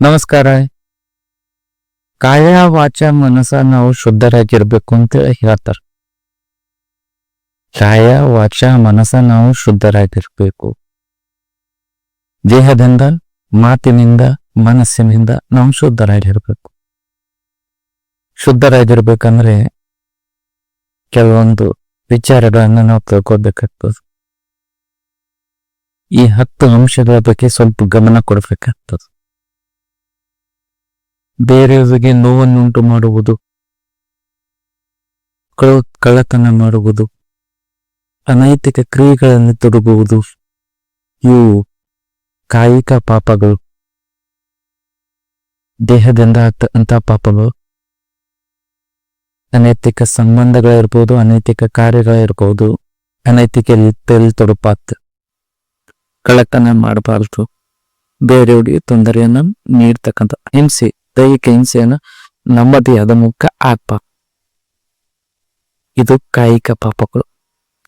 ನಮಸ್ಕಾರ. ಕಾಯ ವಾಚ ಮನಸ ನಾವು ಶುದ್ಧರಾಗಿರ್ಬೇಕು ಅಂತ ಹೇಳ್ತಾರ. ಕಾಯ ವಾಚ ಮನಸ ನಾವು ಶುದ್ಧರಾಗಿರ್ಬೇಕು. ದೇಹದಿಂದ, ಮಾತಿನಿಂದ, ಮನಸ್ಸಿನಿಂದ ನಾವು ಶುದ್ಧರಾಗಿರ್ಬೇಕು. ಶುದ್ಧರಾಗಿರ್ಬೇಕಂದ್ರೆ ಕೆಲವೊಂದು ವಿಚಾರಗಳನ್ನು ನಾವು ತಿಳ್ಕೊಬೇಕಾಗ್ತದೆ ಈ ಹತ್ತು ಅಂಶಗಳ ಬಗ್ಗೆ ಸ್ವಲ್ಪ ಗಮನ ಕೊಡ್ಬೇಕಾಗ್ತದೆ. ಬೇರೆಯವರಿಗೆ ನೋವನ್ನುಂಟು ಮಾಡುವುದು, ಕಳ, ಕಳ್ಳತನ ಮಾಡುವುದು, ಅನೈತಿಕ ಕ್ರಿಯೆಗಳನ್ನು ತೊಡಗುವುದು, ಇವು ಕಾಯಿಕ ಪಾಪಗಳು. ದೇಹದಿಂದ ಅಂತ ಪಾಪಗಳು. ಅನೈತಿಕ ಸಂಬಂಧಗಳಿರ್ಬೋದು, ಅನೈತಿಕ ಕಾರ್ಯಗಳಿರ್ಬೋದು, ಅನೈತಿಕ ರೀತಿಯಲ್ಲಿ ತೊಡಪಾತ್. ಕಳ್ಳತನ ಮಾಡಬಾರ್ದು. ಬೇರೆಯವರಿಗೆ ತೊಂದರೆಯನ್ನ ನೀಡ್ತಕ್ಕಂಥ ಹಿಂಸೆ. ದೈಹಿಕ ಹಿಂಸೆಯನ್ನ ನಮ್ಮ ದೇಹದ ಮುಖ ಆಗ್ಬಾರ್ದು ಇದು ಕಾಯಿಕ ಪಾಪಗಳು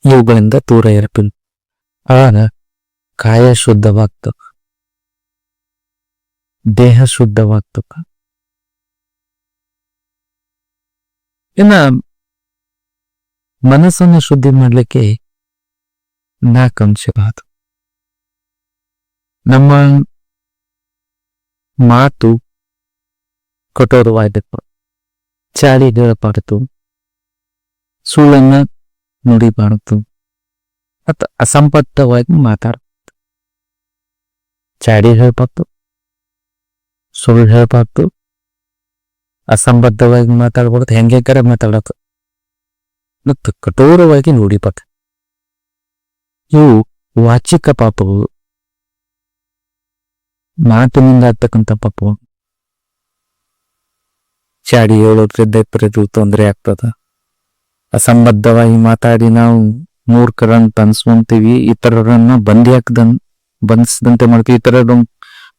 ಇವುಗಳಿಂದ ದೂರ ಇರಬೇಕು ಆಗ ಕಾಯ ಶುದ್ಧವಾಗ್ತದ ದೇಹ ಶುದ್ಧವಾಗ್ತದ ಇನ್ನ ಮನಸ್ಸನ್ನು ಶುದ್ಧಿ ಮಾಡಲಿಕ್ಕೆ ನಾಲ್ಕು ಬಾತು ನಮ್ಮ ಮಾತು ಕಠೋರವಾದದ್ದು ಚಾಡಿ ಹೇಳಬಾರದು ಸುಳ್ಳನ್ನ ನುಡಿಬಾರದು ಮತ್ತು ಅಸಂಬದ್ಧವಾಗಿ ಮಾತಾಡ ಚಾಡಿ ಹೇಳ್ಬಾರ್ದು ಸುಳ್ಳು ಹೇಳ್ಬಾರ್ದು ಅಸಂಬದ್ಧವಾಗಿ ಮಾತಾಡ್ಬಾರ್ದು ಹೆಂಗೆ ಕರೆ ಮಾತಾಡೋದು ಮತ್ತು ಕಠೋರವಾಗಿ ನುಡಿಬಾರ್ದು ಇವು ವಾಚಿಕ ಪಾಪಗಳು ಮಾತಿನಿಂದ ಆಗ್ತಕ್ಕಂಥ ಪಾಪಗಳು ಚಾಡಿ ಹೇಳೋದ್ರಿಂದ ಇಬ್ಬರಿಗೂ ತೊಂದರೆ ಆಗ್ತದ. ಅಸಂಬದ್ಧವಾಗಿ ಮಾತಾಡಿ ನಾವು ಮೂರ್ಖರಂತ ಅನ್ಸ್ಕೊಂತೀವಿ ಇತರರನ್ನ ಬಂದಿ ಹಾಕದನ್, ಬಂಧಿಸದಂತೆ ಮಾಡ್ತೀವಿ, ಇತರರ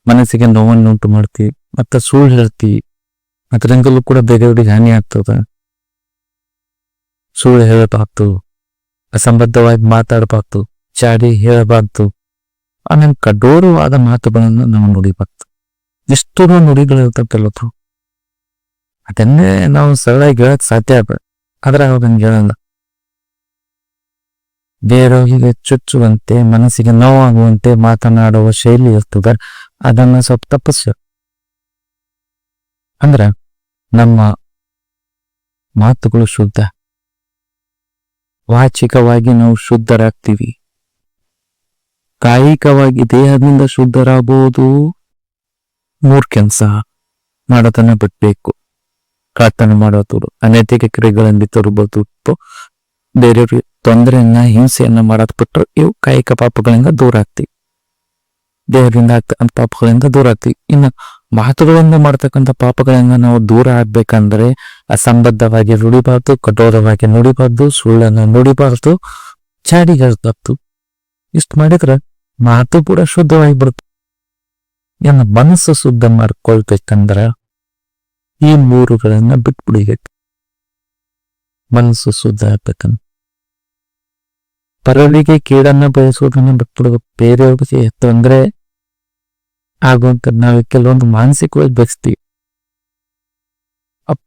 ಮನಸ್ಸಿಗೆ ನೋವನ್ನು ಉಂಟು ಮಾಡ್ತೀವಿ, ಮತ್ತು ಸುಳ್ಳು ಹೇಳ್ತೀವಿ, ಅದರಿಂದಲೂ ಕೂಡ ಬೇರೆಯವ್ರಿಗೆ ಹಾನಿ ಆಗ್ತದ. ಸುಳ್ಳು ಹೇಳಬಾರ್ದು, ಅಸಂಬದ್ಧವಾಗಿ ಮಾತಾಡಬಾರ್ದು, ಚಾಡಿ ಹೇಳಬಾರ್ದು ಆಮೇಲೆ ಕಡೋರವಾದ ಮಾತುಗಳನ್ನು ನಾವು ನುಡಿಬಾರ್ದು. ಎಷ್ಟೋ ನುಡಿಗಳು ಕೆಲವರು ಕೆಲವು ಅದನ್ನೇ ನಾವು ಸರಳಾಗಿ ಹೇಳಕ್ ಸಾಧ್ಯ ಆಗ್ಬೇಡ ಆದ್ರೆ ಹಂಗೆ ಹೇಳಲ್ಲ. ಬೇರೆಯವರಿಗೆ ಚುಚ್ಚುವಂತೆ, ಮನಸ್ಸಿಗೆ ನೋವಾಗುವಂತೆ ಮಾತನಾಡುವ ಶೈಲಿ ಇರ್ತದ. ಅದನ್ನ ಸ್ವಲ್ಪ ತಪ್ಪಿಸ ಅಂದ್ರ ನಮ್ಮ ಮಾತುಗಳು ಶುದ್ಧ. ವಾಚಿಕವಾಗಿ ನಾವು ಶುದ್ಧರಾಗ್ತೀವಿ. ಕಾಯಿಕವಾಗಿ ದೇಹದಿಂದ ಶುದ್ಧರಾಗುವುದು ಮೂರ್ ಕೆಲಸ ಮಾಡೋದನ್ನ ಬಿಡ್ಬೇಕು. ಪ್ರಾರ್ಥನೆ ಮಾಡೋದು ಅನೈತಿಕ ಕ್ರಿಯೆಗಳಲ್ಲಿ ತೊಡಬಹುದು ಬೇರೆಯವ್ರಿಗೆ ತೊಂದರೆಯನ್ನ, ಹಿಂಸೆಯನ್ನ ಮಾಡೋದ್ ಬಿಟ್ಟು ಇವು ಕಾಯಿಕ ಪಾಪಗಳಿಂದ ದೂರ ಆಗ್ತೀವಿ ದೇಹದಿಂದ ಆಗ್ತಕ್ಕಂಥ ಪಾಪಗಳಿಂದ ದೂರ ಆಗ್ತೀವಿ ಇನ್ನು ಮಾತುಗಳಿಂದ ಮಾಡ್ತಕ್ಕಂಥ ಪಾಪಗಳಿಂದ ನಾವು ದೂರ ಆಗ್ಬೇಕಂದ್ರೆ ಅಸಂಬದ್ಧವಾಗಿ ನುಡಿಬಾರ್ದು ಕಠೋರವಾಗಿ ನುಡಿಬಾರ್ದು, ಸುಳ್ಳನ್ನು ನುಡಿಬಾರ್ದು ಚಾಡಿಗಾರ್ದು ಇಷ್ಟು ಮಾಡಿದ್ರೆ ಮಾತು ಕೂಡ ಶುದ್ಧವಾಗಿ ಬರುತ್ತೆ ಇನ್ನು ಮನಸ್ಸು ಶುದ್ಧ ಮಾಡ್ಕೊಳ್ಬೇಕಂದ್ರ ಈ ಮೂರುಗಳನ್ನ ಬಿಟ್ಬಿಡಿಬೇಕು. ಮನಸ್ಸು ಶುದ್ಧ ಆಗ್ಬೇಕಂತ ಪರರಿಗೆ ಕೀಡನ್ನ ಬಯಸುವುದನ್ನ ಬಿಟ್ಬಿಡ್ಬೇಕು. ಬೇರೆಯವ್ರಿಗೆ ತೊಂದರೆ ಆಗುವಂತ ನಾವು ಕೆಲವೊಂದು ಮಾನಸಿಕವಾಗಿ ಬಯಸ್ತೀವಿ.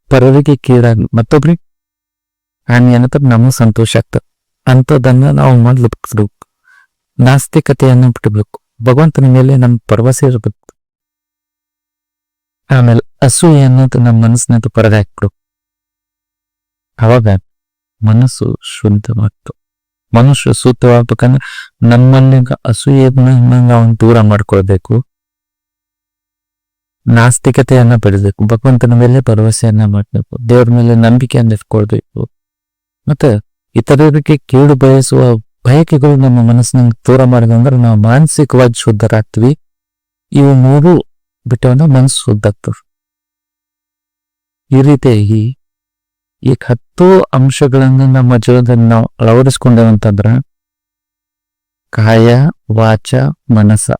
ಪರರಿಗೆ ಕೀಡಾಗ ಮತ್ತೊಬ್ರಿಗೆ ಹಾನಿ ಅನ್ನತ್ತ ನಮಗೆ ಸಂತೋಷ ಆಗ್ತದೆ. ಅಂಥದ್ದನ್ನ ನಾವು ಮೊದಲು ಬಿಡ್ಬೇಕು ನಾಸ್ತಿಕತೆಯನ್ನ ಬಿಡಬೇಕು ಭಗವಂತನ ಮೇಲೆ ನಮ್ಮ ಭರವಸೆ ಇರಬೇಕು. ಆಮೇಲೆ ಅಸೂಯೆ ಅನ್ನೋದು ನಮ್ಮ ಮನಸ್ಸಿನಂತ ಪರದೆ ಹಾಕ್ಬಿಡು. ಅವಾಗ ಮನಸ್ಸು ಶುದ್ಧವಾಗ್ತು. ಮನುಷ್ಯ ಶುದ್ಧವಾಗ್ಬೇಕಂದ್ರೆ ನಮ್ಮಲ್ಲಿ ಅಸೂಯೆನ ಅವನ್ ದೂರ ಮಾಡ್ಕೊಳ್ಬೇಕು? ನಾಸ್ತಿಕತೆಯನ್ನ ಬೆಳೆಬೇಕು ಭಗವಂತನ ಮೇಲೆ ಭರವಸೆಯನ್ನ ಮಾಡಬೇಕು. ದೇವ್ರ ಮೇಲೆ ನಂಬಿಕೆಯನ್ನ ಇಟ್ಕೊಳ್ಬೇಕು. ಮತ್ತೆ ಇತರರಿಗೆ ಕೇಳು ಬಯಸುವ ಬಯಕೆಗಳು ನಮ್ಮ ಮನಸ್ಸಿನ ದೂರ ಮಾಡಿದಂದ್ರೆ ನಾವು ಮಾನಸಿಕವಾಗಿ ಶುದ್ಧರಾಗ್ತೀವಿ. ಇವು ಮೂರು ಬಿಟ್ಟವನ್ನ ಮನಸ್ಸು ಶುದ್ಧ ಆಗ್ತದೆ ಈ ರೀತಿಯಾಗಿ ಈ ಹತ್ತು ಅಂಶಗಳನ್ನು ನಮ್ಮ ಜೀವನದಲ್ಲಿ ನಾವು ಅಳವಡಿಸ್ಕೊಂಡೇವಂತಂದ್ರ ಕಾಯ, ವಾಚ, ಮನಸ್ಸ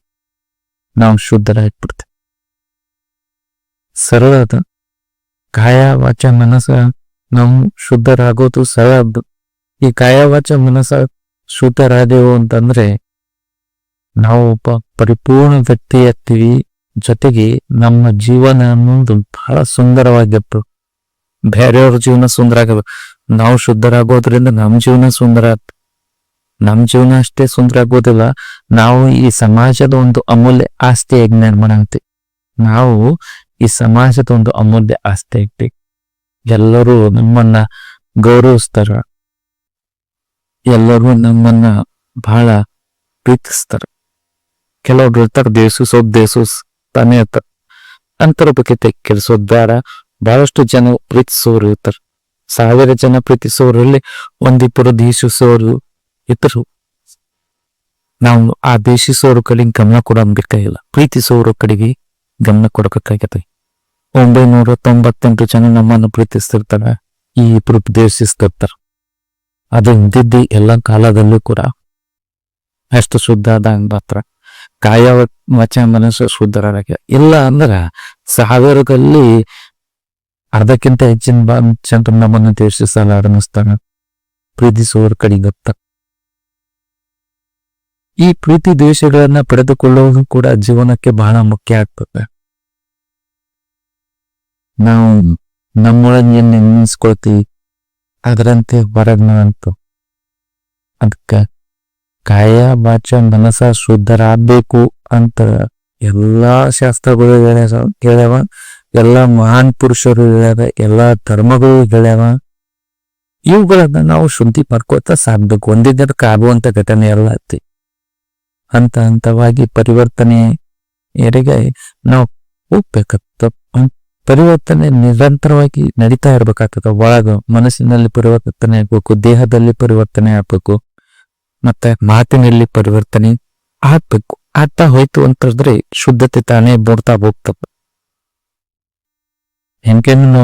ನಾವು ಶುದ್ಧರಾಗ್ಬಿಡ್ತೇವೆ. ಸರಳ ಅದು ಕಾಯ, ವಾಚ, ಮನಸ್ಸ ನಾವು ಶುದ್ಧರಾಗೋದು ಸರಳ ಅದು. ಈ ಕಾಯ, ವಾಚ, ಮನಸ್ಸ ಶುದ್ಧರಾದೆವು ಅಂತಂದ್ರೆ ನಾವು ಒಬ್ಬ ಪರಿಪೂರ್ಣ ವ್ಯಕ್ತಿ ಆಗ್ತೀವಿ. ಜೊತೆಗೆ ನಮ್ಮ ಜೀವನ ಅನ್ನೋದು ಬಹಳ ಸುಂದರವಾಗಿತ್ತು. ಬೇರೆಯವ್ರ ಜೀವನ ಸುಂದರ ಆಗಬೇಕು ನಾವು ಶುದ್ಧರಾಗೋದ್ರಿಂದ ನಮ್ಮ ಜೀವನ ಸುಂದರ ನಮ್ಮ ಜೀವನ ಅಷ್ಟೇ ಸುಂದರ ಆಗೋದಿಲ್ಲ. ನಾವು ಈ ಸಮಾಜದ ಒಂದು ಅಮೂಲ್ಯ ಆಸ್ತಿಯಾಗಿ ನಿರ್ಮಾಣ ಆಗ್ತೀವಿ ನಾವು ಈ ಸಮಾಜದ ಒಂದು ಅಮೂಲ್ಯ ಆಸ್ತಿ ಆಗ್ತೀವಿ ಎಲ್ಲರೂ ನಮ್ಮನ್ನ ಗೌರವಿಸ್ತಾರ. ಎಲ್ಲರೂ ನಮ್ಮನ್ನ ಬಹಳ ಪ್ರೀತಿಸ್ತಾರ. ಕೆಲವ್ರು ಇರ್ತಾರೆ ದೇಸೂಸ್ ದೇಸೂಸ್ ತಾನೇ ಅಂತ ಅಂತರ ಬಗ್ಗೆ ಬೇಡ. ಬಹಳಷ್ಟು ಜನ ಪ್ರೀತಿಸೋರು ಇರ್ತಾರೆ. ಸಾವಿರ ಜನ ಪ್ರೀತಿಸೋರಲ್ಲಿ ಒಂದಿಬ್ಬರು ದೇಶಿಸೋರು ಇತರು ನಾವು ಆ ದೇಶಿಸೋರ ಕಡೆಗೆ ಗಮನ ಕೊಡಬೇಕಾಗಿಲ್ಲ ಪ್ರೀತಿಸೋರ ಕಡೆಗೆ ಗಮನ ಕೊಡಬೇಕಾಗತ್ತೆ ಒಂಬೈನೂರ ತೊಂಬತ್ತೆಂಟು ಜನ ನಮ್ಮನ್ನು ಪ್ರೀತಿಸ್ತಿರ್ತಾರೆ. ಈ ಇಬ್ಬರು ದೇಶಿಸ್ತಿರ್ತಾರೆ ಅದು ಹಿಂದಿದ್ದು ಎಲ್ಲ ಕಾಲದಲ್ಲೂ ಕೂಡ ಅಷ್ಟು ಶುದ್ಧ ಆದಂಗ ಮಾತ್ರ. ಕಾಯ ವಚ ಮನಸ್ಸು ಶುದ್ಧರಾಗ ಇಲ್ಲ ಅಂದ್ರೆ ಸಾವಿರದಲ್ಲಿ ಅರ್ಧಕ್ಕಿಂತ ಹೆಚ್ಚಿನ ಬಾ ಜನರು ನಮ್ಮನ್ನು ದ್ವೇಷಿಸಲ್ಲ ಅಡಮಿಸ್ತಾರ ಪ್ರೀತಿಸುವವರ ಕಡೆಗತ್ತ ಈ ಪ್ರೀತಿ ದ್ವೇಷಗಳನ್ನ ಪಡೆದುಕೊಳ್ಳುವುದು ಕೂಡ ಜೀವನಕ್ಕೆ ಬಹಳ ಮುಖ್ಯ ಆಗ್ತದೆ. ನಾವು ನಮ್ಮೊಳಗೆ ಏನ್ ನೆನೆಸ್ಕೊಳ್ತೀವಿ, ಅದರಂತೆ ಹೊರಗ್ನ ಅಂತು ಅದಕ್ಕ ಕಾಯ ಬಾಚ ಮನಸ ಶುದ್ಧರಾಗಬೇಕು ಅಂತ ಎಲ್ಲಾ ಶಾಸ್ತ್ರಗಳು ಹೇಳ್ಯಾವ ಎಲ್ಲಾ ಮಹಾನ್ ಪುರುಷರು ಹೇಳ್ಯಾರ, ಎಲ್ಲಾ ಧರ್ಮಗಳು ಹೇಳ್ಯಾವ. ಇವುಗಳನ್ನ ನಾವು ಶುದ್ಧಿ ಮಾಡ್ಕೋತ ಸಾಗ್ಬೇಕು. ಒಂದೇ ದಿನಕ್ಕೆ ಆಗುವಂತ ಘಟನೆ ಎಲ್ಲ ಐತಿ. ಹಂತ ಹಂತವಾಗಿ ಪರಿವರ್ತನೆ ಎಡೆಗೆ ನಾವು ಹೋಗ್ಬೇಕತ್ತ ಪರಿವರ್ತನೆ ನಿರಂತರವಾಗಿ ನಡೀತಾ ಇರ್ಬೇಕಾಗ್ತದ. ಒಳಗ ಮನಸ್ಸಿನಲ್ಲಿ ಪರಿವರ್ತನೆ ಆಗ್ಬೇಕು, ದೇಹದಲ್ಲಿ ಪರಿವರ್ತನೆ ಆಗ್ಬೇಕು. ಮತ್ತೆ ಮಾತಿನಲ್ಲಿ ಪರಿವರ್ತನೆ ಆಗ್ಬೇಕು. ಆಗ್ತಾ ಹೋಯ್ತು ಅಂತಂದ್ರೆ ಶುದ್ಧತೆ ತಾನೇ ಬೋರ್ತಾ ಹೋಗ್ತಪ್ಪ ಹೆಂಗೇನು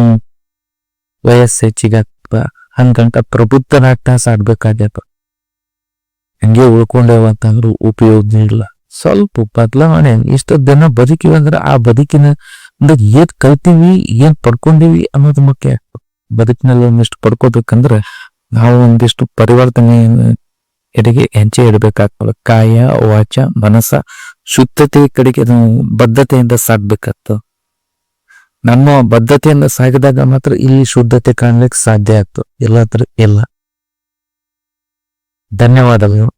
ವಯಸ್ಸು ಹೆಚ್ಚಿಗಾಗ್ತದ ಹಂಗಂತ ಪ್ರಬುದ್ಧನಾಗ್ತಾ ಸಾಡ್ಬೇಕಾಗ್ಯದ ಹಂಗೆ ಉಳ್ಕೊಂಡೇವ ಅಂತಂದ್ರು ಉಪಯೋಗ ಇಲ್ಲ. ಸ್ವಲ್ಪ ಬದಲಾವಣೆ ಇಷ್ಟು ದಿನ ಬದುಕಿವಿ ಅಂದ್ರೆ ಆ ಬದುಕಿನ ಏನ್ ಕಲ್ತೀವಿ, ಏನ್ ಪಡ್ಕೊಂಡಿವಿ ಅನ್ನೋದು ಮುಖ್ಯ. ಬದುಕಿನಲ್ಲಿ ಒಂದಿಷ್ಟು ಪಡ್ಕೋಬೇಕಂದ್ರೆ ನಾವು ಒಂದಿಷ್ಟು ಪರಿವರ್ತನೆ ಎಡೆಗೆ ಹೆಂಚೆ ಇಡಬೇಕಾಗ್ತದೆ. ಕಾಯ, ವಾಚ, ಮನಸ್ಸ ಶುದ್ಧತೆ ಕಡೆಗೆ ನಾವು ಬದ್ಧತೆಯಿಂದ ಸಾಗ್ಬೇಕಾಗ್ತದೆ. ನಮ್ಮ ಬದ್ಧತೆಯಿಂದ ಸಾಗಿದಾಗ ಮಾತ್ರ ಇಲ್ಲಿ ಶುದ್ಧತೆ ಕಾಣ್ಲಿಕ್ಕೆ ಸಾಧ್ಯ ಆಗ್ತದೆ. ಎಲ್ಲಾದ್ರ ಇಲ್ಲ ಧನ್ಯವಾದಗಳು.